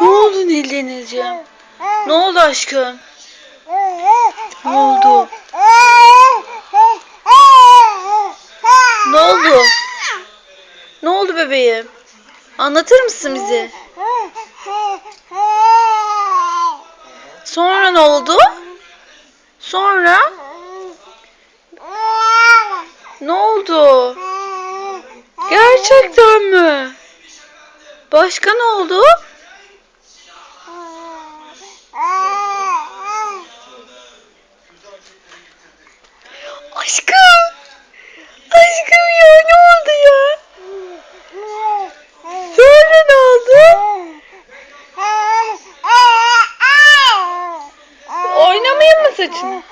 Ne oldu Nildenizciğim? Ne oldu aşkım? Ne oldu? Ne oldu? Ne oldu bebeğim? Anlatır mısın bize? Sonra ne oldu? Sonra ne oldu? Gerçekten mi? Başka ne oldu? Aşkım. Aşkım ya ne oldu ya? Sonra ne oldu? Oynamayayım mı saçını?